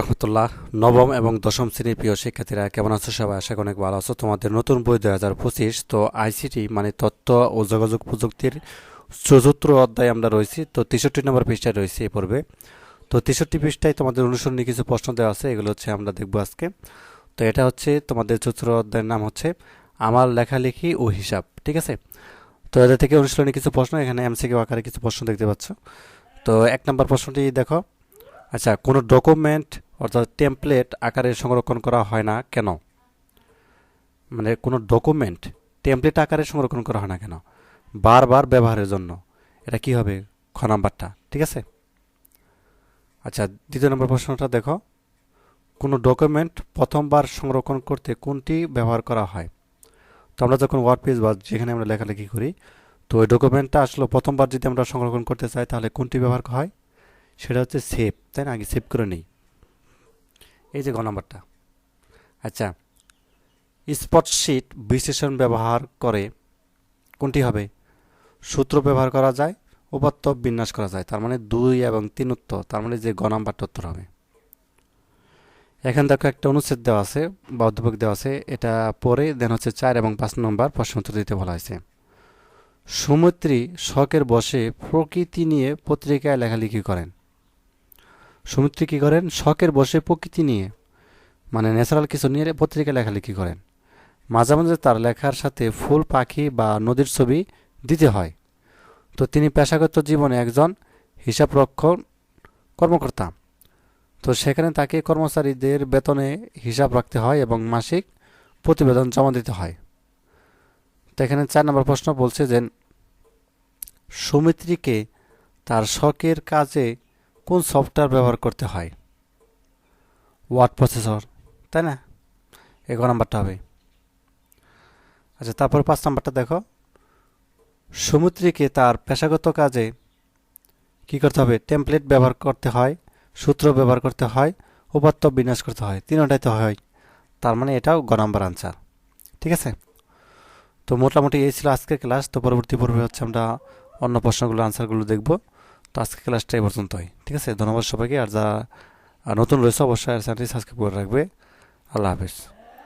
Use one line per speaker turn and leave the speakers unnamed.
রহমতুল্লাহ, নবম এবং দশম শ্রেণির প্রিয় শিক্ষার্থীরা কেমন আছো সবাই? আশা অনেক ভালো আছো। তোমাদের নতুন বই দুই হাজার পঁচিশ, তো আইসিটি মানে তথ্য ও যোগাযোগ প্রযুক্তির চতুর্থ অধ্যায় আমরা রয়েছি, তো তেষট্টি নম্বর পৃষ্ঠায় রয়েছে এই পর্বে। তো তেষট্টি পৃষ্ঠায় তোমাদের অনুসরণী কিছু প্রশ্ন দেওয়া আছে, এগুলো হচ্ছে আমরা দেখব আজকে। তো এটা হচ্ছে তোমাদের চতুর্থ অধ্যায়ের নাম হচ্ছে, আমার লেখালেখি ও হিসাব, ঠিক আছে? তো এদের থেকে অনুসরণী কিছু প্রশ্ন, এখানে এমসিকিউ আকারে কিছু প্রশ্ন দেখতে পাচ্ছ। তো এক নম্বর প্রশ্নটি দেখো। আচ্ছা কোনো ডকুমেন্ট অর্থাৎ টেমপ্লেট আকারে সংরক্ষণ করা হয় না কেন? মানে কোনো ডকুমেন্ট টেমপ্লেট আকারে সংরক্ষণ করা হয় না কেন? বারবার ব্যবহারের জন্য। এটা কি হবে? খ নাম্বারটা। ঠিক আছে? আচ্ছা দ্বিতীয় নম্বর প্রশ্নটা দেখো। কোনো ডকুমেন্ট প্রথমবার সংরক্ষণ করতে কোনটি ব্যবহার করা হয়? তো আমরা যখন ওয়ার্ড পেজ বা যেখানে আমরা লেখালেখি করি, তো ওই ডকুমেন্টটা আসলে প্রথমবার যদি আমরা সংরক্ষণ করতে চাই, তাহলে কোনটি ব্যবহার হয়? সেটা হচ্ছে সেভ তাই না? আগে সেভ করে নেই। এই যে গ নাম্বারটা। আচ্ছা স্পটশিট বিশ্লেষণ ব্যবহার করে কোনটি হবে? সূত্র ব্যবহার করা যায়, উপাত্ত বিন্যাস করা যায়, তার মানে দুই এবং তিন উত্তর, তার মানে যে গ নাম্বারটা উত্তর হবে। এখানে দেখো একটা অনুচ্ছেদ দেওয়া আছে, বা অধ্যাপক দেওয়া আছে, এটা পরে দেন হচ্ছে চার এবং পাঁচ নম্বর প্রশ্ন উত্তর দিতে বলা হয়েছে। সুমিত্রী শখের বসে প্রকৃতি নিয়ে পত্রিকায় লেখালেখি করেন। সুমিত্রী কী করেন? শখের বসে প্রকৃতি নিয়ে। মানে ন্যাচারাল কিছু নিয়ে পত্রিকায় লেখালেখি করেন। মাঝে মাঝে তার লেখার সাথে ফুল, পাখি বা নদীর ছবি দিতে হয়। তো তিনি পেশাগত জীবনে একজন হিসাবরক্ষণ কর্মকর্তা। তো সেখানে তাকে কর্মচারীদের বেতনে হিসাব রাখতে হয় এবং মাসিক প্রতিবেদন জমা দিতে হয়। তো এখানে চার নম্বর প্রশ্ন বলছে যে, সুমিত্রীকে তার শখের কাজে কোন সফটওয়্যার ব্যবহার করতে হয়? ওয়ার্ড প্রসেসর, তাই না? এগারো নাম্বারটা হবে। আচ্ছা তারপর পাঁচ নাম্বারটা দেখো। সুমিত্রীকে তার পেশাগত কাজে কি করতে হবে? টেমপ্লেট ব্যবহার করতে হয়, সূত্র ব্যবহার করতে হয়, উপাত্ত বিন্যাস করতে হয় তিনটাই তো হয়। তার মানে এটাও গ নাম্বার আনসার ঠিক আছে? তো মোটামুটি এই ছিল আজকের ক্লাস তো পরবর্তী পর্বে হচ্ছে আমরা অন্য প্রশ্নগুলো আনসারগুলো দেখব। তো আজকে ক্লাসটা এই পর্যন্তই। ঠিক আছে? ধন্যবাদ সবাইকে, আর যারা নতুন রয়েছে অবশ্যই চ্যানেলটি সাবস্ক্রাইব করে রাখবে। আল্লাহ হাফিজ।